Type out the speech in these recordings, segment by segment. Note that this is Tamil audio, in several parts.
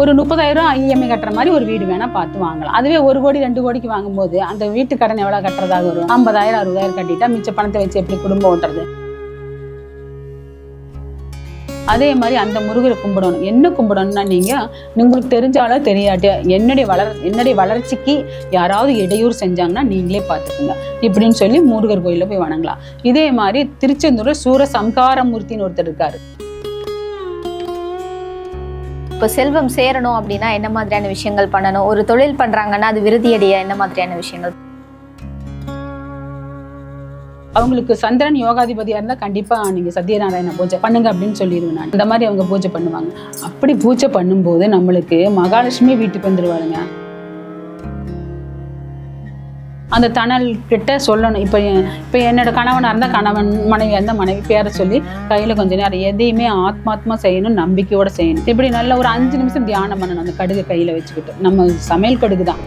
ஒரு முப்பதாயிரம் இஎம்ஐ கட்டுற மாதிரி ஒரு வீடு வேணா பார்த்து வாங்கலாம். அதுவே ஒரு கோடி ரெண்டு கோடிக்கு வாங்கும்போது அந்த வீட்டு கடன் எவ்வளவு கட்டுறதாக வரும்? ஐம்பதாயிரம் அறுபதாயிரம் கட்டிட்டா மிச்ச பணத்தை வச்சு எப்படி குடும்பம் ஓட்டுறது? அதே மாதிரி அந்த முருகரை கும்பிடணும். என்ன கும்பிடணும்னா நீங்கள் உங்களுக்கு தெரிஞ்சாலோ தெரியாட்டி என்னுடைய வளர் என்னுடைய வளர்ச்சிக்கு யாராவது இடையூறு செஞ்சாங்கன்னா நீங்களே பார்த்துக்குங்க. இப்படின்னு சொல்லி முருகர் கோயிலில் போய் வணங்கலாம். இதே மாதிரி திருச்செந்தூரில் சூர சம்காரமூர்த்தின்னு ஒருத்தர் இருக்காரு. இப்போ செல்வம் சேரணும் அப்படின்னா என்ன மாதிரியான விஷயங்கள் பண்ணணும்? ஒரு தொழில் பண்றாங்கன்னா அது விருதியடைய என்ன மாதிரியான விஷயங்கள்? அவங்களுக்கு சந்திரன் யோகாதிபதியா இருந்தா கண்டிப்பா நீங்க சத்யநாராயண பூஜை பண்ணுங்க அப்படின்னு சொல்லிடுவேன் நான். இந்த மாதிரி அவங்க பூஜை பண்ணுவாங்க. அப்படி பூஜை பண்ணும்போது நம்மளுக்கு மகாலட்சுமி வீட்டுக்கு வந்துருவாருங்க அந்த தணல் கிட்ட சொல்லணும். இப்போ இப்போ என்னோட கணவனாக இருந்தால் கணவன் மனைவியாக இருந்தால் மனைவி பேரை சொல்லி கையில் கொஞ்ச நேரம் எதையுமே ஆத்மாத்மா செய்யணும் நம்பிக்கையோட செய்யணும். இப்படி நல்ல ஒரு அஞ்சு நிமிஷம் தியானம் பண்ணணும் அந்த கடுகு கையில் வச்சுக்கிட்டு. நம்ம சமையல் கடுகு தான்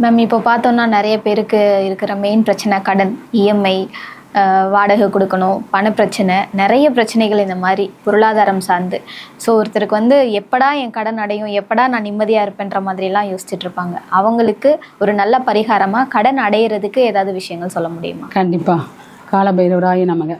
மேம் இப்போ பார்த்தோம்னா நிறைய பேருக்கு இருக்கிற மெயின் பிரச்சனை கடன் இஎம்ஐ வாடகை கொடுக்கணும் பணப்பிரச்சனை நிறைய பிரச்சனைகள் இந்த மாதிரி பொருளாதாரம் சார்ந்து. ஸோ ஒருத்தருக்கு வந்து எப்படா என் கடன் அடையும் எப்படா நான் நிம்மதியாக இருப்பேன்ற மாதிரிலாம் யோசிச்சுட்டு இருப்பாங்க. அவங்களுக்கு ஒரு நல்ல பரிகாரமாக கடன் அடையிறதுக்கு ஏதாவது விஷயங்கள் சொல்ல முடியுமா? கண்டிப்பாக காலபைரவராய நமக.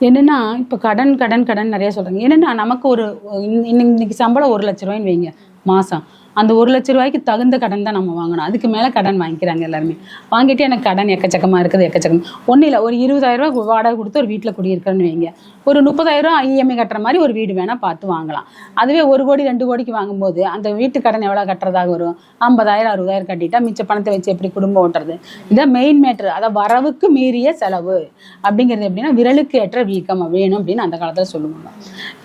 என்னென்னா இப்போ கடன் கடன் கடன் நிறைய சொல்கிறாங்க என்னென்னா நமக்கு ஒரு இன்ன- இன்னைக்கு சம்பளம் ஒரு லட்ச ரூபாய்ன்னு வைங்க மாதம் அந்த ஒரு லட்ச ரூபாய்க்கு தகுந்த கடன் தான் நம்ம வாங்கணும். அதுக்கு மேலே கடன் வாங்கிக்கிறாங்க எல்லாருமே. வாங்கிட்டு எனக்கு கடன் எக்கச்சக்கமாக இருக்குது எக்கச்சக்கம். ஒன்றும் இல்லை ஒரு இருபதாயிரம் ரூபா வாடகை கொடுத்து ஒரு வீட்டில் குடியிருக்கிறேன்னு வைங்க. ஒரு முப்பதாயிரம் இஎம்ஐ கட்டுற மாதிரி ஒரு வீடு வேணால் பார்த்து வாங்கலாம். அதுவே ஒரு கோடி ரெண்டு கோடிக்கு வாங்கும்போது அந்த வீட்டு கடன் எவ்வளோ கட்டுறதாக வரும்? ஐம்பதாயிரம் அறுபதாயிரம் கட்டிட்டா மிச்ச பணத்தை வச்சு எப்படி குடும்பம் ஓட்டுறது? இதான் மெயின் மேட்ரு அதை வரவுக்கு மீறிய செலவு. அப்படிங்கிறது எப்படின்னா விரலுக்கு ஏற்ற வீக்கம் வேணும் அப்படின்னு அந்த காலத்தில் சொல்லுவாங்க.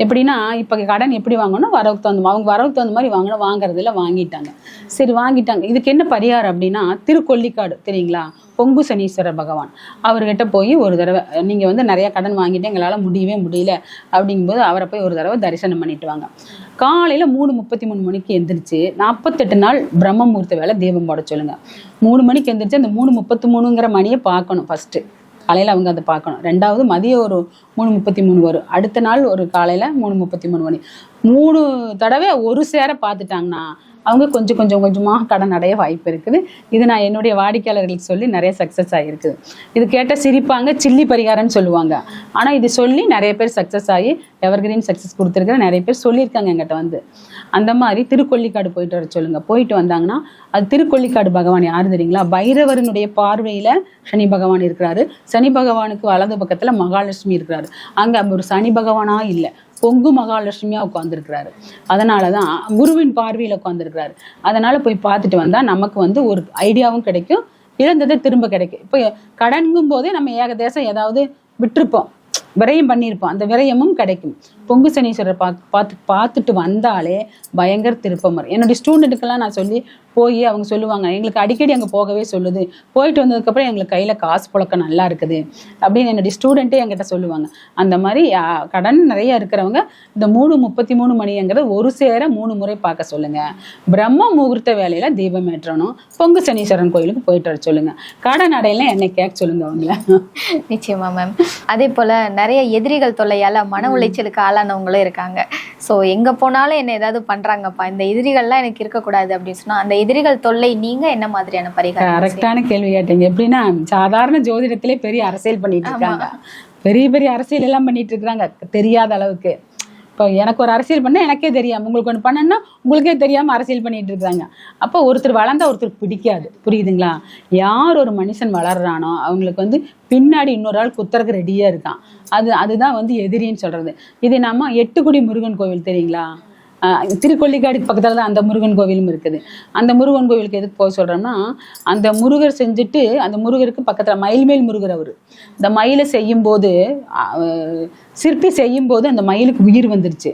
எப்படின்னா இப்போ கடன் எப்படி வாங்கணும் வரவுக்கு தகுந்த அவங்க வரவுக்கு தகுந்த மாதிரி வாங்கணும் வாங்குறதுல வாங்கிட்டாங்க. சரி வாங்கிட்டாங்க. இதுக்கு என்ன பரிகாரம் அப்படின்னா திருக்கொல்லிக்காடு தெரியுங்களா? பொங்கு சனீஸ்வரர் பகவான். அவர்கிட்ட போய் ஒரு தடவை நீங்கள் வந்து நிறைய கடன் வாங்கிட்டு எங்களால் முடியவே முடியல அப்படிங்கும்போது அவரை போய் ஒரு தடவை தரிசனம் பண்ணிட்டு வாங்க. காலையில் மூணு முப்பத்தி மூணு மணிக்கு எந்திரிச்சு நாற்பத்தெட்டு நாள் பிரம்ம முகூர்த்த வேலை தீபம் போட சொல்லுங்க. மூணு மணிக்கு எந்திரிச்சு அந்த மூணு முப்பத்தி மூணுங்கிற மணியை பார்க்கணும் ஃபஸ்ட்டு காலையில் அவங்க அதை பார்க்கணும். ரெண்டாவது மதியம் ஒரு மூணு முப்பத்தி மூணு வரும். அடுத்த நாள் ஒரு காலையில் மூணு முப்பத்தி மூணு மணி. மூணு தடவை ஒரு சேர பார்த்துட்டாங்கன்னா அவங்க கொஞ்சம் கொஞ்சம் கொஞ்சமாக கடன் அடைய வாய்ப்பு இருக்குது. இது நான் என்னுடைய வாடிக்கையாளர்களுக்கு சொல்லி நிறைய சக்ஸஸ் ஆகிருக்குது இது கேட்டால் சிரிப்பாங்க சில்லி பரிகாரம்னு சொல்லுவாங்க. ஆனால் இது சொல்லி நிறைய பேர் சக்ஸஸ் ஆகி எவர்கிரீன் சக்ஸஸ் கொடுத்துருக்குற நிறைய பேர் சொல்லியிருக்காங்க எங்கிட்ட வந்து. அந்த மாதிரி திருக்கொல்லிக்காடு போயிட்டு வர சொல்லுங்கள் போயிட்டு வந்தாங்கன்னா அது திருக்கொல்லிக்காடு பகவான் யார் தெரியுங்களா? பைரவரனுடைய பார்வையில் சனி பகவான் இருக்கிறாரு. சனி பகவானுக்கு வலது பக்கத்தில் மகாலட்சுமி இருக்கிறாரு. அங்கே ஒரு சனி பகவானாக இல்லை. பொங்கு மகாலட்சுமியா உட்காந்துருக்கிறாரு அதனாலதான் குருவின் பார்வையில உட்காந்துருக்கிறாரு அதனால போய் பார்த்துட்டு வந்தா நமக்கு வந்து ஒரு ஐடியாவும் கிடைக்கும். இழந்ததை திரும்ப கிடைக்கும். இப்போ கடன்கும் போதே நம்ம ஏகதேசம் ஏதாவது விட்டுருப்போம். விரயம் பண்ணியிருப்போம். அந்த விரயமும் கிடைக்கும். பொங்கு சனீஸ்வரர் பா பார்த்து பார்த்துட்டு வந்தாலே பயங்கர திருப்பம் வரும். என்னுடைய ஸ்டூடெண்ட்டுக்கெல்லாம் நான் சொல்லி போய் அவங்க சொல்லுவாங்க எங்களுக்கு அடிக்கடி அங்கே போகவே சொல்லுது. போயிட்டு வந்ததுக்கப்புறம் எங்களுக்கு கையில் காசு புழக்கம் நல்லா இருக்குது. அப்படின்னு என்னுடைய ஸ்டூடெண்ட்டே என்கிட்ட சொல்லுவாங்க. அந்த மாதிரி கடன் நிறைய இருக்கிறவங்க இந்த மூணு முப்பத்தி மூணு மணிங்கிறத ஒரு சேர மூணு முறை பார்க்க சொல்லுங்க. பிரம்ம முகூர்த்த வேலையில தீபம் ஏற்றணும். பொங்கு சனீஸ்வரன் கோயிலுக்கு போயிட்டு வர சொல்லுங்க. கடன் அடையில என்னை கேட்க சொல்லுங்க அவங்கள. நிச்சயமா மேம் அதே போல நிறைய எதிரிகள் தொல்லையால மன உளைச்சலுக்கு ஆளானவங்களும் இருக்காங்க. ஸோ எங்க போனாலும் என்ன ஏதாவது பண்றாங்கப்பா? இந்த எதிரிகள்லாம் எனக்கு இருக்கக்கூடாது அப்படின்னு சொன்னா அந்த எதிரிகள் தொல்லை நீங்க என்ன மாதிரியான பரிகாரம்? கரெக்டான கேள்வி கேட்டீங்க. எப்படின்னா சாதாரண ஜோதிடத்திலே பெரிய அரசியல் பண்ணிட்டு இருக்காங்க. பெரிய பெரிய அரசியல் எல்லாம் பண்ணிட்டு இருக்காங்க. தெரியாத அளவுக்கு. இப்போ எனக்கு ஒரு அரசியல் பண்ணா எனக்கே தெரியாம உங்களுக்கு ஒன்று பண்ணனா உங்களுக்கே தெரியாம அரசியல் பண்ணிட்டு இருக்காங்க. அப்போ ஒருத்தர் வளர்ந்தா ஒருத்தர் பிடிக்காது. புரியுதுங்களா? யார் ஒரு மனுஷன் வளர்றானோ அவங்களுக்கு வந்து பின்னாடி இன்னொரு ஆள் குத்துறதுக்கு ரெடியா இருக்கான். அது அதுதான் வந்து எதிரின்னு சொல்றது. இது நம்ம எட்டுக்குடி முருகன் கோவில் தெரியுங்களா? திருக்கொல்லிக்காடுக்கு பக்கத்தில் தான் அந்த முருகன் கோவிலும் இருக்குது. அந்த முருகன் கோவிலுக்கு எதுக்கு போக சொல்கிறோம்னா அந்த முருகர் செஞ்சுட்டு அந்த முருகருக்கு பக்கத்தில் மயில்மேல் முருகர் அவர். இந்த மயிலை செய்யும்போது சிற்பி செய்யும்போது அந்த மயிலுக்கு உயிர் வந்துருச்சு.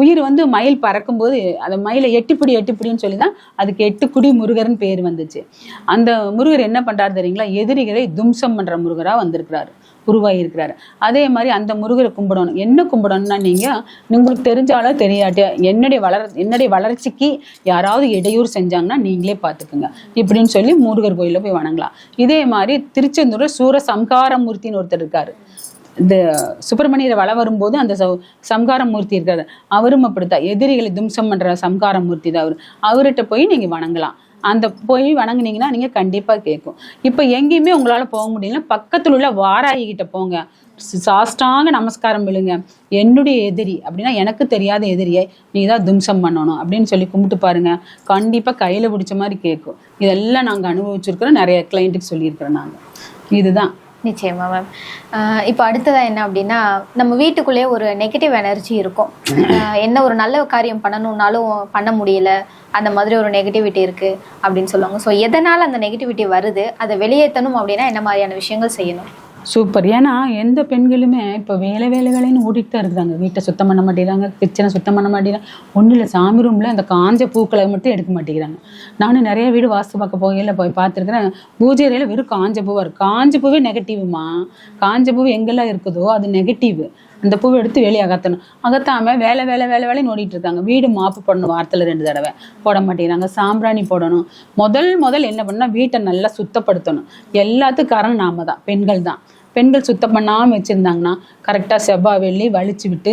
உயிர் வந்து மயில் பறக்கும்போது அந்த மயிலை எட்டுப்பிடி எட்டுப்பிடின்னு சொல்லி தான் அதுக்கு எட்டு குடி முருகர்னு பேர் வந்துச்சு. அந்த முருகர் என்ன பண்ணுறாரு தெரியுங்களா? எதிரிகளை தும்சம் பண்ணுற முருகராக வந்திருக்கிறாரு. உருவாகியிருக்கிறாரு. அதே மாதிரி அந்த முருகரை கும்பிடணும். என்ன கும்பிடணும்னா நீங்க உங்களுக்கு தெரிஞ்சாலோ தெரியாட்டியா என்னுடைய வளர் என்னுடைய வளர்ச்சிக்கு யாராவது இடையூறு செஞ்சாங்கன்னா நீங்களே பார்த்துக்குங்க. இப்படின்னு சொல்லி முருகர் கோயிலில் போய் வணங்கலாம். இதே மாதிரி திருச்செந்தூர் சூர சம்காரமூர்த்தின்னு ஒருத்தர் இருக்காரு. இந்த சுப்பிரமணியரை வள வரும்போது அந்த சம்காரம் மூர்த்தி இருக்காரு. அவரும் அப்படித்தான். எதிரிகளை தும்சம் பண்ற சம்காரமூர்த்தி தான் அவர். அவர்கிட்ட போய் நீங்க வணங்கலாம். அந்த போய் வணங்குனீங்கன்னா நீங்க கண்டிப்பா கேட்கும் இப்போ எங்கேயுமே உங்களால போக முடியல. பக்கத்துல உள்ள வாராகி கிட்ட போங்க. சாஸ்டாங்க நமஸ்காரம் விழுங்க. என்னுடைய எதிரி அப்படின்னா எனக்கு தெரியாத எதிரியை நீ தான் தும்சம் பண்ணணும் அப்படின்னு சொல்லி கும்பிட்டு பாருங்க. கண்டிப்பா கையில பிடிச்ச மாதிரி கேட்கும் இதெல்லாம் நாங்கள் அனுபவிச்சிருக்கிறோம். நிறைய கிளைண்ட்டுக்கு சொல்லியிருக்கிறோம் நாங்கள் இதுதான். நிச்சயமா மேம் இப்போ அடுத்ததாக என்ன அப்படின்னா நம்ம வீட்டுக்குள்ளேயே ஒரு நெகட்டிவ் எனர்ஜி இருக்கும். என்ன ஒரு நல்ல காரியம் பண்ணணும்னாலும் பண்ண முடியல அந்த மாதிரி ஒரு நெகட்டிவிட்டி இருக்கு அப்படின்னு சொல்லுவாங்க. ஸோ எதனால அந்த நெகட்டிவிட்டி வருது? அதை வெளியேற்றணும் அப்படின்னா என்ன மாதிரியான விஷயங்கள் செய்யணும்? சூப்பர். ஏன்னா எந்த பெண்களுமே இப்போ வேலை வேலை வேலைன்னு ஓடிட்டு தான் இருக்கிறாங்க வீட்டை சுத்தம் பண்ண மாட்டேங்கிறாங்க கிச்சனை சுத்தம் பண்ண மாட்டேங்கிறாங்க. ஒன்றும் இல்லை சாமி ரூமில் அந்த காஞ்ச பூக்களை மட்டும் எடுக்க மாட்டேங்கிறாங்க. நானும் நிறைய வீடு வாஸ்து பார்க்க போகையில் போய் பார்த்துருக்குறேன். பூஜை அறையில் வெறும் காஞ்ச பூவாக இருக்குது காஞ்ச பூவே நெகட்டிவ்மா காஞ்ச பூ எங்கெல்லாம் இருக்குதோ அது நெகட்டிவ் அந்த பூவை எடுத்து வெளியே அகற்றணும் அகத்தாம வேலை வேலை வேலை வேலைன்னு ஓடிட்டு இருக்காங்க. வீடு மாப்பு போடணும் வாரத்தில் ரெண்டு தடவை. போட மாட்டேங்கிறாங்க. சாம்பிராணி போடணும். முதல் முதல் என்ன பண்ணால் வீட்டை நல்லா சுத்தப்படுத்தணும். எல்லாத்துக்கும் காரணம் நாம தான். பெண்கள் தான். பெண்கள் சுத்தம் பண்ணாமல் வச்சுருந்தாங்கன்னா கரெக்டாக செவ்வாய் வெள்ளி வலிச்சு விட்டு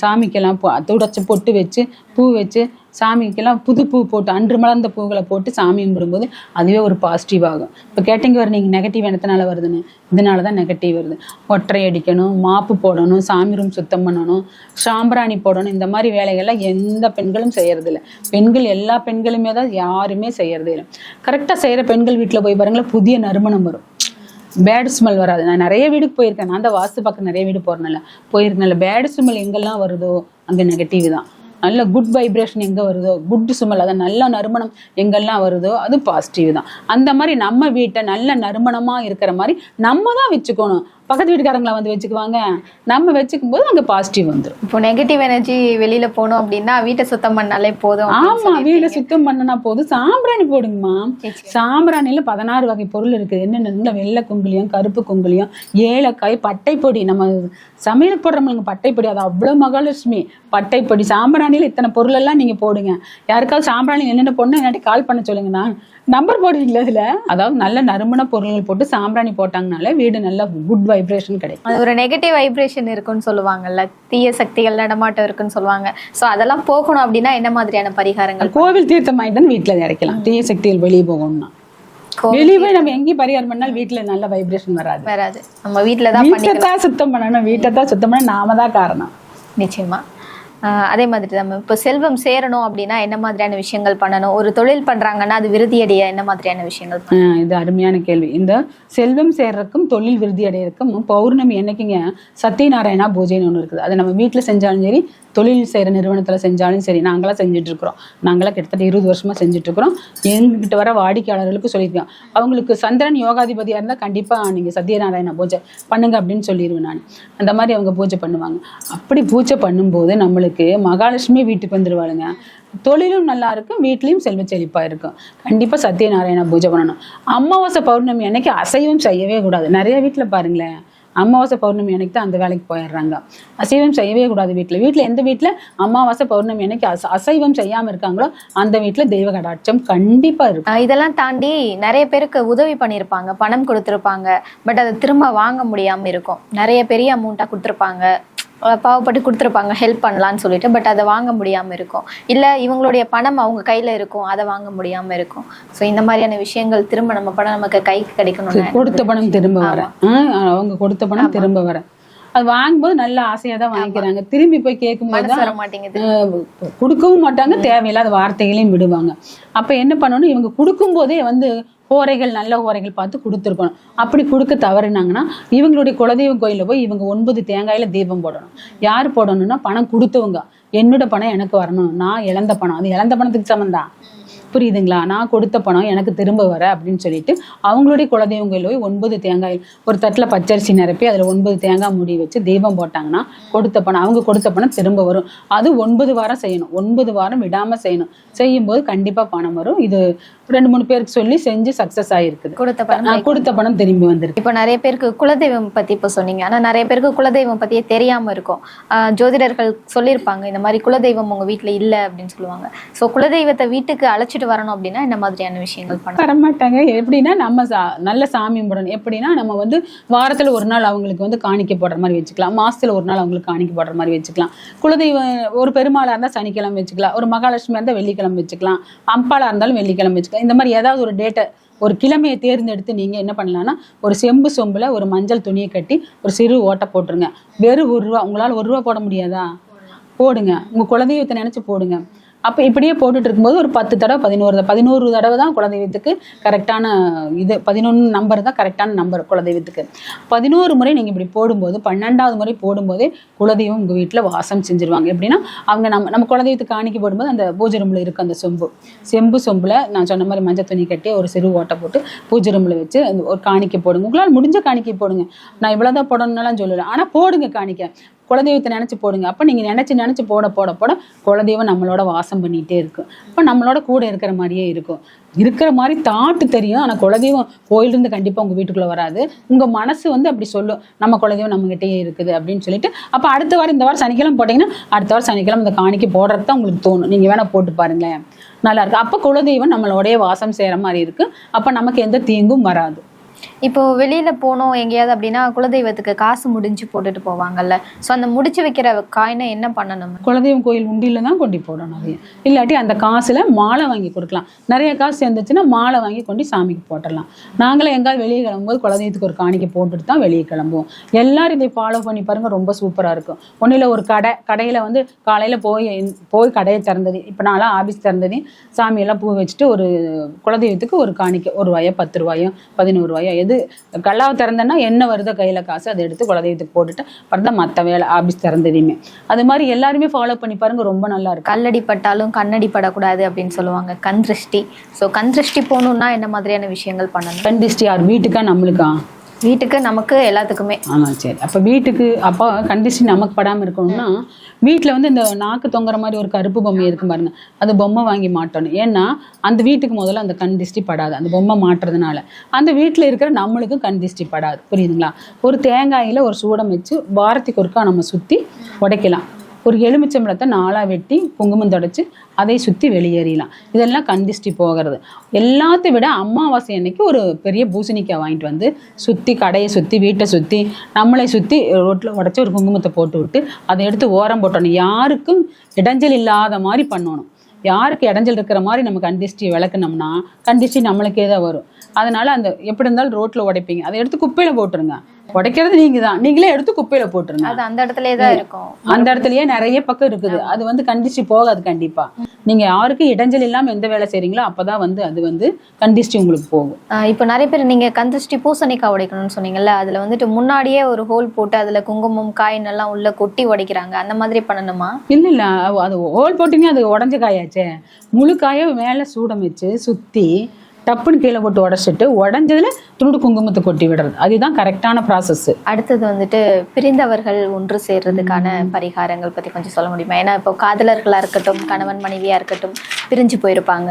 சாமிக்கெல்லாம் துடைச்சி பொட்டு வச்சு பூ வச்சு சாமிக்கெல்லாம் புது பூ போட்டு அன்று மலர்ந்த பூக்களை போட்டு சாமி கும்பிடும்போது அதுவே ஒரு பாசிட்டிவ் ஆகும். இப்போ கேட்டிங்க வர நீங்கள் நெகட்டிவ் எனத்தினால வருதுன்னு. இதனால தான் நெகட்டிவ் வருது. ஒற்றை அடிக்கணும் மாப்பு போடணும் சாமி ரூம் சுத்தம் பண்ணணும் சாம்பிராணி போடணும் இந்த மாதிரி வேலைகள்லாம் எந்த பெண்களும் செய்யறதில்ல. பெண்கள் எல்லா பெண்களுமே தான் யாருமே செய்யறது இல்லை கரெக்டாக செய்கிற பெண்கள் வீட்டில் போய் பாருங்களேன் புதிய நறுமணம் வரும். பேட் ஸ்மெல் வராது. நான் நிறைய வீடுக்கு போயிருக்கேன். நான் தான் வாஸ்து பக்கம் நிறைய வீடு போகிறனால போயிருக்கேன்ல பேட் ஸ்மெல் எங்கெல்லாம் வருதோ அங்கே நெகட்டிவ் தான். நல்ல குட் வைப்ரேஷன் எங்கே வருதோ குட் சுமல் அதான் நல்ல நறுமணம் எங்கெல்லாம் வருதோ அது பாசிட்டிவ் தான். அந்த மாதிரி நம்ம வீட்டை நல்ல நறுமணமாக இருக்கிற மாதிரி நம்ம தான் வச்சுக்கணும். பக்கத்து வீட்டுக்காரங்களை வந்து வச்சுக்குவாங்க. நம்ம வச்சுக்கும் போது அங்கே பாசிட்டிவ் வந்துடும் இப்போ நெகட்டிவ் எனர்ஜி வெளியில போகணும் அப்படின்னா வீட்டை சுத்தம் பண்ணாலே போதும் ஆமா வீடை சுத்தம் பண்ணனா போதும். சாம்பிராணி போடுங்கம்மா. சாம்பிராணியில பதினாறு வகை பொருள் இருக்குது. என்னென்ன வெள்ளை குங்குலியம் கருப்பு குங்குலியம் ஏலக்காய் பட்டைப்பொடி. நம்ம சமையல் போடுறவங்களுக்கு பட்டைப்பொடி. அது அவ்வளவு மகாலட்சுமி. பட்டைப்பொடி. சாம்பிராணியில இத்தனை பொருள் எல்லாம் நீங்க போடுங்க. யாருக்காவது சாம்பிராணி என்னென்ன பொண்ணு என்னாடி கால் பண்ண சொல்லுங்க நான் நம்பர் போடுவீங்களா இதுல? அதாவது நல்ல நறுமண பொருள்கள் போட்டு சாம்பிராணி போட்டாங்கனாலே வீடு நல்ல குட் வைப்ரேஷன் கிடைக்கும். அது ஒரு நெகட்டிவ் வைப்ரேஷன் இருக்குன்னு சொல்லுவாங்கல்ல. தீய சக்திகள் நடமாட்டம் இருக்குன்னு சொல்லுவாங்க. ஸோ அதெல்லாம் போகணும் அப்படின்னா என்ன மாதிரியான பரிகாரங்கள் கோவில் தீர்த்தம் வந்து வீட்டுல இறக்கலாம் தீய சக்திகள் வெளியே போகணும்னா. வெளியே போய் நம்ம எங்கேயும் பரிகாரம் பண்ணாலும் வீட்டுல நல்ல வைப்ரேஷன் வராது. வராது. நம்ம வீட்டில் தான் வீட்டை தான் சுத்தம் பண்ணணும். வீட்டை தான் சுத்தம் பண்ண நாம தான் காரணம். நிச்சயமா. அதே மாதிரி நம்ம இப்போ செல்வம் சேரணும் அப்படின்னா என்ன மாதிரியான விஷயங்கள் பண்ணணும்? ஒரு தொழில் பண்றாங்கன்னா அது விருதியடைய என்ன மாதிரியான விஷயங்கள் இது அருமையான கேள்வி. இந்த செல்வம் சேர்றதுக்கும் தொழில் விருதி அடையிறதுக்கும் பௌர்ணமி என்னைக்குங்க? சத்யநாராயணா பூஜைன்னு ஒன்று இருக்குது. அதை நம்ம வீட்டில் செஞ்சாலும் சரி தொழில் செய்கிற நிறுவனத்தில் செஞ்சாலும் சரி நாங்களாம் செஞ்சிட்ருக்குறோம் இருக்கிறோம் நாங்களாம் கிட்டத்தட்ட இருபது வருஷமாக செஞ்சிட்ருக்குறோம் எங்ககிட்ட வர வாடிக்கையாளர்களுக்கு சொல்லியிருக்கோம் அவங்களுக்கு சந்திரன் யோகாதிபதியாக இருந்தால் கண்டிப்பாக நீங்கள் சத்யநாராயண பூஜை பண்ணுங்க அப்படின்னு சொல்லிடுவேன் நான். அந்த மாதிரி அவங்க பூஜை பண்ணுவாங்க. அப்படி பூஜை பண்ணும்போது நம்மளுக்கு மகாலட்சுமி வீட்டுக்கு வந்துடுவாளுங்க தொழிலும் நல்லா இருக்கும் வீட்லேயும் செல்வ செழிப்பாக இருக்கும். கண்டிப்பாக சத்யநாராயண பூஜை பண்ணணும். அமாவாசை பௌர்ணமி அன்னைக்கு அசைவம் செய்யவே கூடாது. நிறைய வீட்டில் பாருங்களேன். அமாவாசை பௌர்ணமி அன்னைக்கு தான் அந்த வேலைக்கு போயிடுறாங்க. அசைவம் செய்யவே கூடாது வீட்டில் வீட்டில் எந்த வீட்டில் அமாவாசை பௌர்ணமி அன்னைக்கு அச அசைவம் செய்யாமல் இருக்காங்களோ அந்த வீட்டில் தெய்வ கடாட்சம் கண்டிப்பாக இருக்கும். இதெல்லாம் தாண்டி நிறைய பேருக்கு உதவி பண்ணியிருப்பாங்க பணம் கொடுத்துருப்பாங்க பட் அதை திரும்ப வாங்க முடியாமல் இருக்கும். நிறைய பெரிய அமௌண்ட்டாக கொடுத்துருப்பாங்க. பாவப்பட்டு கொடுத்துருப்பாங்க ஹெல்ப் பண்ணலான்னு சொல்லிட்டு பட் அதை வாங்க முடியாம இருக்கும். இல்ல இவங்களுடைய பணம் அவங்க கையில இருக்கும் அதை வாங்க முடியாம இருக்கும். ஸோ இந்த மாதிரியான விஷயங்கள் திரும்ப நம்ம பணம் நமக்கு கைக்கு கிடைக்கணும்னு கொடுத்த பணம் திரும்ப வர. அவங்க கொடுத்த பணம் திரும்ப வர. அது வாங்கும்போது நல்ல ஆசையா தான் வாங்கிக்கிறாங்க. திரும்பி போய் கேட்கும்போது கொடுக்கவும் மாட்டாங்க தேவையில்லாத வார்த்தைகளையும் விடுவாங்க. அப்ப என்ன பண்ணணும் இவங்க கொடுக்கும்போதே வந்து கோரைகள் நல்ல கோரைகள் பார்த்து கொடுத்துருக்கணும். அப்படி கொடுக்க தவறினாங்கன்னா இவங்களுடைய குலதெய்வ கோயில்ல போய் இவங்க ஒன்பது தேங்காயில தீபம் போடணும். யார் போடணும்னா பணம் கொடுத்தவங்க. என்னோட பணம் எனக்கு வரணும். நான் இழந்த பணம். அது இழந்த பணத்துக்கு சமந்தான் புரியுதுங்களா? நான் கொடுத்த பணம் எனக்கு திரும்ப வர அப்படின்னு சொல்லிட்டு அவங்களுடைய குலதெய்வம் போய் ஒன்பது தேங்காய் ஒரு தட்டில் பச்சரிசி நிரப்பி அதில் ஒன்பது தேங்காய் மூடி வச்சு தீபம் போட்டாங்கன்னா கொடுத்த பணம் அவங்க கொடுத்த பணம் திரும்ப வரும். அது ஒன்பது வாரம் செய்யணும். ஒன்பது வாரம் விடாமல் செய்யணும். செய்யும்போது கண்டிப்பாக பணம் வரும். இது ரெண்டு மூணு பேருக்கு சொல்லி செஞ்சு சக்ஸஸ் ஆகிருக்குது கொடுத்த பணம் கொடுத்த பணம் திரும்பி வந்திருக்கு. இப்போ நிறைய பேருக்கு குலதெய்வம் பத்தி இப்போ சொன்னீங்க. ஆனா நிறைய பேருக்கு குலதெய்வம் பத்தியே தெரியாம இருக்கும். ஜோதிடர்கள் சொல்லியிருப்பாங்க இந்த மாதிரி குலதெய்வம் உங்க வீட்ல இல்ல அப்படின்னு சொல்லுவாங்க. ஸோ குலதெய்வத்தை வீட்டுக்கு அழைச்சிட்டு வரணும் அப்படின்னா இந்த மாதிரியான விஷயங்கள் பண்ணணும்? வரமாட்டாங்க. எப்படின்னா நம்ம சா- நல்ல சாமி கும்பிடணும். எப்படின்னா நம்ம வந்து வாரத்துல ஒரு நாள் அவங்களுக்கு வந்து காணிக்க போடுற மாதிரி வச்சுக்கலாம். மாசத்துல ஒரு நாள் அவங்களுக்கு காணிக்க போடுற மாதிரி வச்சுக்கலாம். குலதெய்வம் ஒரு பெருமாளா இருந்தா சனிக்கிழமை வச்சுக்கலாம். ஒரு மகாலட்சுமியா இருந்தா வெள்ளிக்கிழமை வச்சுக்கலாம். அம்பாளா இருந்தாலும் வெள்ளிக்கிழமை வச்சுக்கலாம். இந்த மாதிரி ஏதாவது ஒரு டேட்டை ஒரு கிழமையை தேர்ந்தெடுத்து நீங்கள் என்ன பண்ணலான்னா ஒரு செம்பு சொம்புல ஒரு மஞ்சள் துணியை கட்டி ஒரு சிறு ஓட்டை போட்டுருங்க. வெறும் ஒரு ரூபா உங்களால் ஒரு ரூபா போட முடியாதா? போடுங்க. உங்கள் குலதெய்வத்தை நினச்சி போடுங்க. அப்போ இப்படியே போட்டுட்டு இருக்கும்போது ஒரு பத்து தடவை பதினோரு பதினோரு தடவை தான் குலதெய்வத்துக்கு கரெக்டான இது பதினொன்று நம்பர் தான் கரெக்டான நம்பர் குலதெய்வத்துக்கு பதினோரு முறை நீங்கள் இப்படி போடும்போது பன்னெண்டாவது முறை போடும்போதே குலதெய்வம் உங்கள் வீட்டில் வாசம் செஞ்சுருவாங்க. எப்படின்னா அவங்க நம்ம நம்ம குலதெய்வத்துக்கு காணிக்க போடும்போது அந்த பூஜை ரூமில் இருக்கும் அந்த சொம்பு. செம்பு சொம்பில் நான் சொன்ன மாதிரி மஞ்சள் துணி கட்டி ஒரு சிறு ஓட்டை போட்டு பூஜை ரூமில் வச்சு அந்த ஒரு காணிக்கை போடுங்க. உங்களால் முடிஞ்ச காணிக்கை போடுங்க. நான் இவ்வளோதான் போடணும்னாலாம் சொல்லலை. ஆனால் போடுங்க காணிக்கை. குலதெய்வத்தை நினச்சி போடுங்க. அப்போ நீங்கள் நினச்சி நினச்சி போட போட போட குலதெய்வம் நம்மளோட வாசம் பண்ணிகிட்டே இருக்கும் அப்போ நம்மளோட கூட இருக்கிற மாதிரியே இருக்கும். இருக்கிற மாதிரி தாட்டு தெரியும். ஆனால் குலதெய்வம் கோயிலிருந்து கண்டிப்பாக உங்கள் வீட்டுக்குள்ளே வராது. உங்கள் மனசு வந்து அப்படி சொல்லும். நம்ம குலதெய்வம் நம்மகிட்டயே இருக்குது அப்படின்னு சொல்லிட்டு அப்போ அடுத்த வாரம் இந்த வாரம் சனிக்கிழமை போட்டிங்கன்னா அடுத்த வாரம் சனிக்கிழமை இந்த காணிக்கு போடுறது தான் உங்களுக்கு தோணும். நீங்கள் வேணால் போட்டு பாருங்களேன். நல்லா இருக்கு. அப்போ குலதெய்வம் நம்மளோடைய வாசம் செய்கிற மாதிரி இருக்கு. அப்போ நமக்கு எந்த தீங்கும் வராது. இப்போ வெளியில போனோம் எங்கேயாவது அப்படின்னா குலதெய்வத்துக்கு காசு முடிஞ்சு போட்டுட்டு போவாங்கல்ல. ஸோ அந்த முடிச்சு வைக்கிற காயினை என்ன பண்ணணும்? குலதெய்வம் கோயில் உண்டியில தான் கொண்டு போடணும் அதையும் இல்லாட்டி அந்த காசுல மாலை வாங்கி கொடுக்கலாம். நிறைய காசு சேர்ந்துச்சுன்னா மாலை வாங்கி கொண்டு சாமிக்கு போட்டுடலாம். நாங்களே எங்காவது வெளியே கிளம்பும்போது குலதெய்வத்துக்கு ஒரு காணிக்கை போட்டுட்டு தான் வெளியே கிளம்புவோம். எல்லாரும் இதை ஃபாலோ பண்ணி பாருங்க ரொம்ப சூப்பரா இருக்கும். ஒன்றில் ஒரு கடை கடையில வந்து காலையில போய் போய் கடையை திறந்தது. இப்போ நான்லாம் ஆபீஸ் திறந்தது சாமியெல்லாம் பூ வச்சுட்டு ஒரு குலதெய்வத்துக்கு ஒரு காணிக்கை ஒரு ரூபாயோ பத்து ரூபாயோ பதினோரு ரூபாயோ எது கல்லாவை திறந்தேன்னா என்ன வருதோ கையில காசு அதை எடுத்து குலதெய்வத்துக்கு போட்டுட்டு அப்புறம் மற்ற வேலை ஆபீஸ் திறந்ததையுமே. அது மாதிரி எல்லாருமே ஃபாலோ பண்ணி பாருங்க ரொம்ப நல்லா இருக்கும். கல்லடி பட்டாலும் கண்ணடி படக்கூடாது அப்படின்னு சொல்லுவாங்க. கண் திருஷ்டி. ஸோ கண் திருஷ்டி போகணும்னா என்ன மாதிரியான விஷயங்கள் பண்ணணும்? கண் திருஷ்டி யார்? வீட்டுக்கா நம்மளுக்கா? வீட்டுக்கு நமக்கு எல்லாத்துக்குமே. ஆமா சரி. அப்போ வீட்டுக்கு அப்போ கண் திருஷ்டி நமக்கு படாமல் இருக்கணும்னா வீட்டில் வந்து இந்த நாக்கு தொங்குற மாதிரி ஒரு கருப்பு பொம்மை இருக்கு பாருங்க. அது பொம்மை வாங்கி மாட்டணும். ஏன்னா அந்த வீட்டுக்கு முதல்ல அந்த கண் திஷ்டி படாது. அந்த பொம்மை மாட்டுறதுனால. அந்த வீட்டில் இருக்கிற நம்மளுக்கும் கண் திஷ்டி படாது. புரியுதுங்களா? ஒரு தேங்காயில ஒரு சூடம் வச்சு வாரத்துக்கு ஒருக்கா நம்ம சுற்றி உடைக்கலாம். ஒரு எலுமிச்சம்பழத்தை நாளாக வெட்டி குங்குமம் தொடச்சி அதை சுற்றி வெளியேறிடலாம். இதெல்லாம் கந்திஷ்டி போகிறது. எல்லாத்தை விட அமாவாசை அன்னைக்கு ஒரு பெரிய பூசணிக்காய் வாங்கிட்டு வந்து சுற்றி கடையை சுற்றி வீட்டை சுற்றி நம்மளை சுற்றி ரோட்டில் உடச்சி ஒரு குங்குமத்தை போட்டு விட்டு அதை எடுத்து ஓரம் போட்டணும். யாருக்கும் இடைஞ்சல் இல்லாத மாதிரி பண்ணணும். யாருக்கு இடைஞ்சல் இருக்கிற மாதிரி நம்ம கண்டிஷ்டி விளக்குனோம்னா கண்டிஷ்டி நம்மளுக்கே தான் வரும். அதனால அந்த எப்படி இருந்தாலும் ரோட்டில் உடைப்பீங்க. அதை எடுத்து குப்பையில் போட்டுருங்க. உடைக்கிறது நீங்க தான் நீங்களே எடுத்து குப்பையில போட்டுருங்க. அது அந்த இடத்துலயே தான் இருக்கும். அந்த இடத்துலயே நிறைய பக்கம் இருக்குது. அது வந்து கண்டிச்சு போகாது கண்டிப்பா. நீங்க யாருக்கு இடைஞ்சல் இல்லாம எந்த வேலை செய்றீங்களோ அப்பதான் வந்து அது வந்து கண்டிச்சு உங்களுக்கு போகும். இப்போ நிறைய பேர் நீங்க கண் திருஷ்டி பூசணிக்காய் உடைக்கணும்னு சொன்னீங்கல்ல அதுல வந்துட்டு முன்னாடியே ஒரு ஹோல் போட்டு அதுல குங்குமம் காயின் எல்லாம் உள்ள கொட்டி உடைக்கிறாங்க. அந்த மாதிரி பண்ணணுமா? இல்ல இல்ல. அது- ஹோல் போட்டீங்கன்னா அது உடஞ்ச காயாச்சே. முழு காயை மேல சூடம் வச்சு சுத்தி டப்புன்னு கீழே போட்டு உடைச்சிட்டு உடஞ்சதுல துண்டு குங்குமத்தை கொட்டி விடுறது. அதுதான் கரெக்டான ப்ராசஸ் அடுத்தது வந்துட்டு பிரிந்தவர்கள் ஒன்று சேர்றதுக்கான பரிகாரங்கள் பத்தி கொஞ்சம் சொல்ல முடியுமா? ஏன்னா இப்போ காதலர்களா இருக்கட்டும் கணவன் மனைவியா இருக்கட்டும் பிரிஞ்சு போயிருப்பாங்க.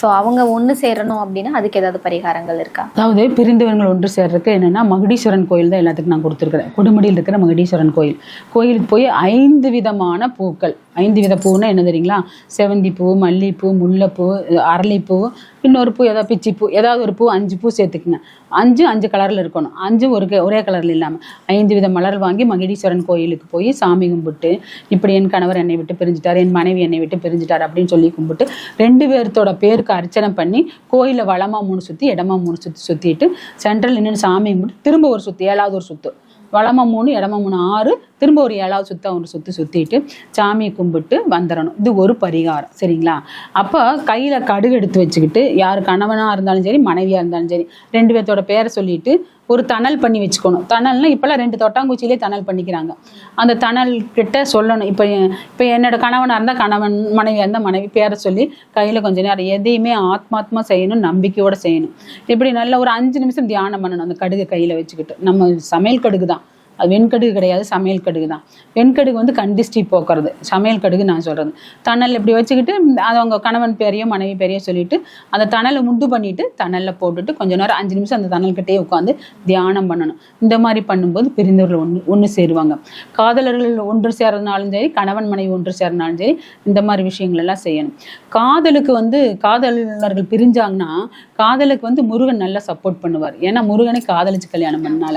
ஸோ அவங்க ஒன்று சேரணும் அப்படின்னா அதுக்கு ஏதாவது பரிகாரங்கள் இருக்கா? அதாவது பிரிந்தவர்கள் ஒன்று சேர்றதுக்கு என்னன்னா மகுடீஸ்வரன் கோயில் தான் எல்லாத்துக்கும் நான் கொடுத்துருக்கிறேன். கொடுமுடியில் இருக்கிற மகுடீஸ்வரன் கோயில். கோயிலுக்கு போய் ஐந்து விதமான பூக்கள். ஐந்து வித பூன்னா என்ன தெரியுங்களா? செவந்திப்பூ மல்லிகைப்பூ முல்லைப்பூ அரளிப்பூ இன்னொரு பூ ஏதாவது பிச்சிப்பூ ஏதாவது ஒரு பூ அஞ்சு பூ சேர்த்துக்குங்க. அஞ்சு அஞ்சு கலரில் இருக்கணும். அஞ்சு ஒரு ஒரே கலரில் இல்லாமல் ஐந்து வித மலர் வாங்கி மகிடீஸ்வரன் கோயிலுக்கு போய் சாமி கும்பிட்டு இப்படி என் கணவர் என்னை விட்டு பிரிஞ்சுட்டார் என் மனைவி என்னை விட்டு பிரிஞ்சுட்டார் அப்படின்னு சொல்லி கும்பிட்டு ரெண்டு பேர்த்தோட பேருக்கு அர்ச்சனை பண்ணி கோயிலில் வளமாக மூணு சுற்றி இடமா மூணு சுற்றி சுற்றிட்டு சென்ட்ரல் நின்று சாமி கும்பிட்டு திரும்ப ஒரு சுற்று ஏழாவது ஒரு சுற்று வளமாக மூணு இடமா மூணு ஆறு திரும்ப ஒரு ஏழாவது சுத்த ஒரு சுற்றி சுற்றிட்டு சாமியை கும்பிட்டு வந்துடணும். இது ஒரு பரிகாரம் சரிங்களா? அப்போ கையில் கடுகு எடுத்து வச்சுக்கிட்டு யார் கணவனாக இருந்தாலும் சரி மனைவியாக இருந்தாலும் சரி ரெண்டு பேர்த்தோட பேரை சொல்லிட்டு ஒரு தணல் பண்ணி வச்சுக்கணும். தணல்னா இப்போல்லாம் ரெண்டு தொட்டாங்குச்சியிலே தணல் பண்ணிக்கிறாங்க. அந்த தணல் கிட்ட சொல்லணும். இப்போ இப்போ என்னோட கணவனாக இருந்தால் கணவன் மனைவியாக இருந்தால் மனைவி பேரை சொல்லி கையில் கொஞ்சம் நேரம் எதையுமே ஆத்மாத்மா செய்யணும் நம்பிக்கையோடு செய்யணும். இப்படி நல்ல ஒரு அஞ்சு நிமிஷம் தியானம் பண்ணணும் அந்த கடுகு கையில் வச்சுக்கிட்டு. நம்ம சமையல் கடுகு தான் அது வெண்கடுகு கிடையாது சமையல் கடுகு தான். வெண்கடுகு வந்து கண்டிஸ்டி போக்குறது. சமையல் கடுகு நான் சொல்கிறது தணல் இப்படி வச்சுக்கிட்டு அதை அவங்க கணவன் பேரையோ மனைவி பேரையோ சொல்லிட்டு அந்த தணலை முண்டு பண்ணிட்டு தணலில் போட்டுட்டு கொஞ்ச நேரம் அஞ்சு நிமிஷம் அந்த தணல்கிட்டே உட்காந்து தியானம் பண்ணணும். இந்த மாதிரி பண்ணும்போது பிரிந்தவர்கள் ஒன்று ஒன்று சேருவாங்க. காதலர்கள் ஒன்று சேர்றதுனாலும் சரி கணவன் மனைவி ஒன்று சேர்றதுனாலும் சரி இந்த மாதிரி விஷயங்கள் எல்லாம் செய்யணும். காதலுக்கு வந்து காதலர்கள் பிரிஞ்சாங்கன்னா காதலுக்கு வந்து முருகன் நல்லா சப்போர்ட் பண்ணுவார். ஏன்னா முருகனை காதலிச்சு கல்யாணம் பண்ணனால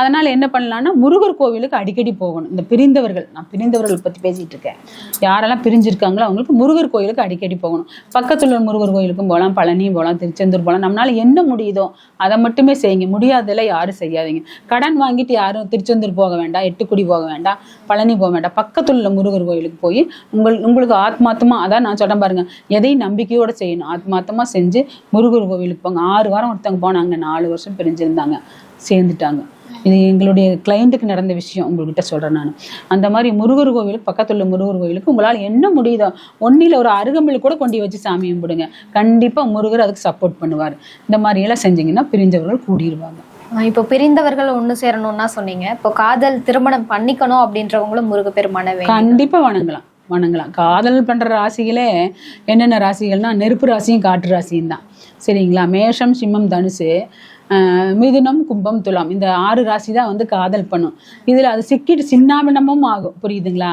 அதனால என்ன என்னன்னா முருகர் கோவிலுக்கு அடிக்கடி போகணும். இந்த பிரிந்தவர்கள் நான் பிரிந்தவர்கள் பற்றி பேசிட்டு இருக்கேன். யாரெல்லாம் பிரிஞ்சிருக்காங்களோ அவங்களுக்கு முருகர் கோயிலுக்கு அடிக்கடி போகணும். பக்கத்துல உள்ள முருகர் கோயிலுக்கும் போகலாம் பழனி போகலாம் திருச்செந்தூர் போகலாம். நம்மளால என்ன முடியுதோ அதை மட்டுமே செய்யுங்க. முடியாததில் யாரும் செய்யாதீங்க. கடன் வாங்கிட்டு யாரும் திருச்செந்தூர் போக வேண்டாம் எட்டுக்குடி போக வேண்டாம் பழனி போக வேண்டாம். பக்கத்துல உள்ள முருகர் கோயிலுக்கு போய் உங்கள் உங்களுக்கு ஆத்மாத்தமா அதான் நான் சொல்றேன் பாருங்க எதையும் நம்பிக்கையோட செய்யணும். ஆத்மாத்தமா செஞ்சு முருகர் கோவிலுக்கு போங்க. ஆறு வாரம் ஒருத்தவங்க போனாங்க நாலு வருஷம் பிரிஞ்சிருந்தாங்க சேர்ந்துட்டாங்க. இது எங்களுடைய கிளைண்ட்டுக்கு நடந்த விஷயம் உங்கள்கிட்ட சொல்கிறேன் நான். அந்த மாதிரி முருகர் கோவிலுக்கு பக்கத்துல உள்ள முருகர் கோவிலுக்கு உங்களால் என்ன முடியுதோ ஒன்றில் ஒரு அருகம்பில் கூட கொண்டு வச்சு சாமி கும்பிடுங்க. கண்டிப்பாக முருகர் அதுக்கு சப்போர்ட் பண்ணுவார். இந்த மாதிரி எல்லாம் செஞ்சீங்கன்னா பிரிஞ்சவர்கள் கூடிடுவாங்க இப்போ பிரிந்தவர்கள் ஒன்று சேரணும்னா சொன்னீங்க. இப்போ காதல் திருமணம் பண்ணிக்கணும் அப்படின்றவங்களும் முருகப்பெருமான வேண்டும் கண்டிப்பா வணங்கலாம். வணங்கலாம். காதல் பண்ற ராசிகளே என்னென்ன ராசிகள்னா நெருப்பு ராசியும் காற்று ராசியும் தான். சரிங்களா? மேஷம் சிம்மம் தனுசு ஆஹ் மிதுனம் கும்பம் துலாம். இந்த ஆறு ராசி தான் வந்து காதல் பண்ணும். இதுல அது சிக்கிட்டு சின்னாபின்னமும் ஆகும். புரியுதுங்களா?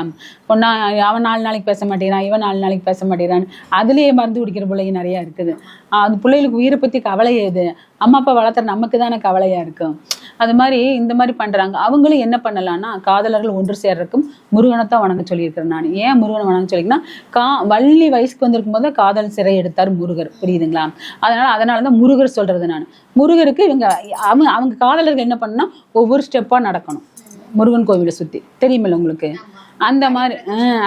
பொண்ணா அவன் நாலு நாளைக்கு பேச மாட்டேங்கிறான் இவன் நாலு நாளைக்கு பேச மாட்டேங்கிறான் அதுலயே மருந்து குடிக்கிற பிள்ளைங்க நிறைய இருக்குது. ஆஹ் அது பிள்ளைகளுக்கு உயிரை பத்தி கவலை ஏது அம்மா அப்பா வளர்த்துற நமக்கு தானே கவலையா இருக்கும்? அது மாதிரி இந்த மாதிரி பண்ணுறாங்க அவங்களும் என்ன பண்ணலாம்னா காதலர்கள் ஒன்று சேர்றதுக்கும் முருகனை தான் வணங்க சொல்லியிருக்கிறேன் நான். ஏன் முருகனை வணங்க சொல்லிங்கன்னா கா வள்ளி வயசுக்கு வந்திருக்கும் போது காதல் சிறை எடுத்தார் முருகர். புரியுதுங்களா? அதனால் அதனால தான் முருகர் சொல்கிறது நான். முருகருக்கு இவங்க அவங்க அவங்க காதலர்கள் என்ன பண்ணுன்னா ஒவ்வொரு ஸ்டெப்பாக நடக்கணும். முருகன் கோவிலை சுற்றி தெரியுமில்ல உங்களுக்கு? அந்த மாதிரி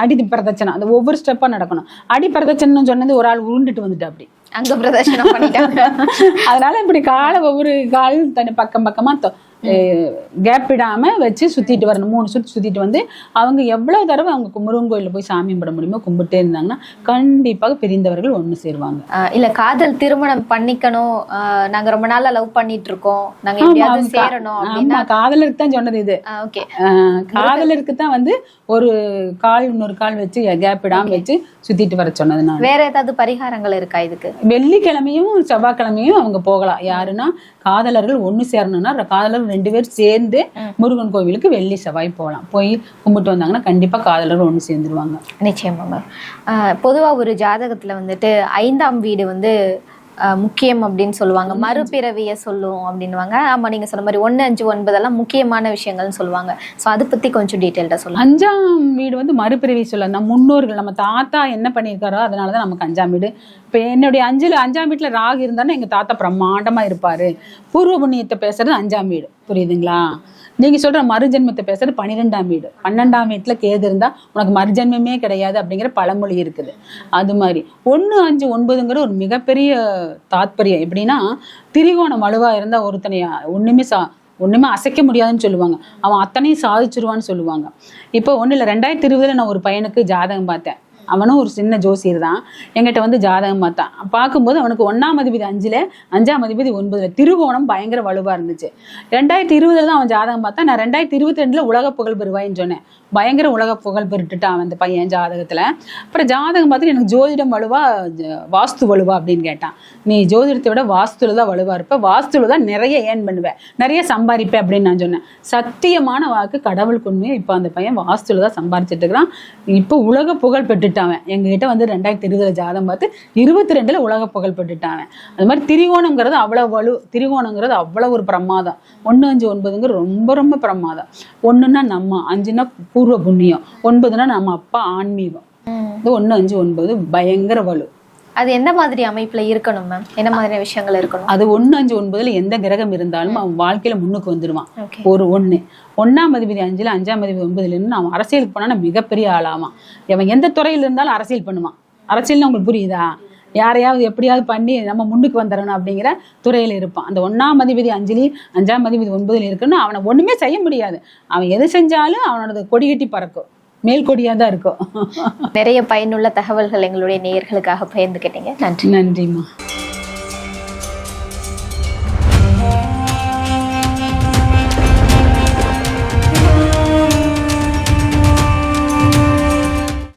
அடி பிரதட்சணை அந்த ஒவ்வொரு ஸ்டெப்பாக நடக்கணும். அடி பிரதட்சணைன்னு சொன்னது ஒரு ஆள் உருண்டுட்டு வந்துட்டு அப்படி அங்க பிரதர்ஷனம் பண்ணிட்டாங்க. அதனால இப்படி காலை ஒவ்வொரு கால் தன் பக்கம் பக்கமா கேப் விடாம வச்சு சுத்திட்டு வரணும். மூணு சுத்தி சுத்திட்டு வந்து அவங்க எவ்வளவு தடவை அவங்க முருகன் கோயில்ல போய் சாமி கும்பிட முடியுமோ கும்பிட்டே இருந்தாங்கன்னா கண்டிப்பாக பிரிந்தவர்கள் ஒண்ணு சேருவாங்க. இல்ல காதல் திருமணம் பண்ணிக்கணும். ஆஹ் நாங்க ரொம்ப நாளா லவ் பண்ணிட்டு இருக்கோம் நாங்க ஆமா, எப்படியாவது அவங்க சேரணும் அப்படின்னா காதலருக்கு தான் சொன்னது இது. ஓகே. காதலருக்கு தான் வந்து ஒரு கால் இன்னொரு கால் வச்சு கேப் விடாம வச்சு சுத்திட்டு வர சொன்னது நான். வேற ஏதாவது பரிகாரங்கள் இருக்கா இதுக்கு? வெள்ளிக்கிழமையும் செவ்வாய்க்கிழமையும் அவங்க போகலாம். யாருன்னா காதலர்கள் ஒண்ணு சேரணும்னா ரெண்டு பேரும் சேர்ந்து முருகன் கோவிலுக்கு வெள்ளி செவ்வாய் போகலாம் போய் கும்பிட்டு வந்தாங்கன்னா கண்டிப்பா காதலர்கள் ஒண்ணு சேர்ந்துருவாங்க. நிச்சயமா மேம் பொதுவா ஒரு ஜாதகத்துல வந்துட்டு ஐந்தாம் வீடு வந்து முக்கியம் அப்படின்னு சொல்லுவாங்க. மறுபிறவிய சொல்லும் அப்படின்னுவாங்க. ஆமா நீங்க சொன்ன மாதிரி ஒண்ணு அஞ்சு ஒன்பதெல்லாம் முக்கியமான விஷயங்கள்னு சொல்லுவாங்க. சோ அதை பத்தி கொஞ்சம் டீட்டெயில்டா சொல்லுங்க. அஞ்சாம் வீடு வந்து மறுபிறவி சொல்ல நம்ம முன்னோர்கள் நம்ம தாத்தா என்ன பண்ணியிருக்காரோ அதனாலதான் நமக்கு அஞ்சாம் வீடு. இப்ப என்னுடைய அஞ்சுல அஞ்சாம் வீட்டுல ராகு இருந்தாலும் எங்க தாத்தா பிரம்மாண்டமா இருப்பாரு. பூர்வ புண்ணியத்தை பேசுறது அஞ்சாம் வீடு. புரியுதுங்களா? நீங்க சொல்ற மறுஜென்மத்தை பேசுறது பன்னிரெண்டாம் வீடு. பன்னெண்டாம் வீட்டுல கேது இருந்தா உனக்கு மறுஜென்மமே கிடையாது அப்படிங்கிற பழமொழி இருக்குது. அது மாதிரி. ஒன்று அஞ்சு ஒன்பதுங்கிற ஒரு மிகப்பெரிய தாத்பரியம். எப்படின்னா திரிகோணம் வலுவா இருந்தா ஒருத்தனை ஒண்ணுமே சா ஒண்ணுமே அசைக்க முடியாதுன்னு சொல்லுவாங்க. அவன் அத்தனையும் சாதிச்சிருவான்னு சொல்லுவாங்க. இப்போ ஒண்ணு இல்லை ரெண்டாயிரத்தி இருபதுல நான் ஒரு பையனுக்கு ஜாதகம் பார்த்தேன். அவனும் ஒரு சின்ன ஜோசியர் தான். என்கிட்ட வந்து ஜாதகம் பார்த்தான். பார்க்கும்போது அவனுக்கு ஒன்றாம் அதிபதி அஞ்சுல அஞ்சாம் அதிபதி ஒன்பதுல திருகோணம் பயங்கர வலுவா இருந்துச்சு. ரெண்டாயிரத்தி இருபதுல தான் அவன் ஜாதகம் பார்த்தான். நான் ரெண்டாயிரத்தி இருபத்தி ரெண்டுல உலக புகழ் பெறுவாயின்னு சொன்னேன். பயங்கர உலக புகழ் பெற்றுட்டான் அந்த பையன் ஜாதகத்தில். அப்புறம் ஜாதகம் பார்த்துட்டு எனக்கு ஜோதிடம் வலுவா ஜ- வாஸ்து வலுவா அப்படின்னு கேட்டான். நீ ஜோதிடத்தை விட வாஸ்துல தான் வலுவா இருப்ப. வாஸ்துல தான் நிறைய ஏன் பண்ணுவேன் நிறைய சம்பாதிப்பேன் அப்படின்னு நான் சொன்னேன். சத்தியமான வாக்கு கடவுளுக்கு உண்மையை இப்போ அந்த பையன் வாஸ்துல தான் சம்பாரிச்சிட்டு இருக்கிறான். இப்போ உலக புகழ் பெற்றுட்டான் எங்ககிட்ட வந்து ரெண்டாயிரத்தி இருபதுல ஜாதகம் பார்த்து இருபத்தி ரெண்டுல உலக புகழ் பெற்றுட்டான் அது மாதிரி திரிகோணங்கிறது அவ்வளோ வலு திரிகோணங்கிறது அவ்வளோ ஒரு பிரமாதம் ஒன்று அஞ்சு ஒன்பதுங்கிறது ரொம்ப ரொம்ப பிரமாதம் ஒன்றுன்னா நம்ம அஞ்சுன்னா பூர்வ புண்ணியம். ஒன்பதுன்னா நம்ம அப்பா ஆன்மீகம். இது அஞ்சு ஒன்பது பயங்கர வலு. அது எந்த மாதிரி அமைப்புல இருக்கணும் மேம் என்ன மாதிரியான விஷயங்கள் இருக்கணும்? அது ஒண்ணு அஞ்சு ஒன்பதுல எந்த கிரகம் இருந்தாலும் அவன் வாழ்க்கையில முன்னுக்கு வந்துடுவான் ஓகே. ஒரு ஒண்ணு. ஒண்ணாம் அதிபதி அஞ்சுல அஞ்சாம் அதிபதி ஒன்பதுல இருந்து அவன் அரசியலுக்கு போனா மிகப்பெரிய ஆளாவான். அவன் எந்த துறையில இருந்தாலும் அரசியல் பண்ணுவான். அரசியல்னு உங்களுக்கு புரியுதா? யாரையாவது எப்படியாவது பண்ணி நம்ம முன்னுக்கு வந்துடணும் அப்படிங்கிற துறையில இருப்பான். அந்த ஒண்ணாம் அதிபதி அஞ்சுலி அஞ்சாம் அதிபதி ஒன்பதுல இருக்குன்னு அவனை ஒண்ணுமே செய்ய முடியாது. அவன் எது செஞ்சாலும் அவனோட கொடி கட்டி பறக்கும். மேல் கொடியா தான் இருக்கும். நிறைய பயனுள்ள தகவல்கள் எங்களுடைய நேயர்களுக்காக பகிர்ந்துக்கிட்டீங்க. நன்றி. நன்றிம்மா.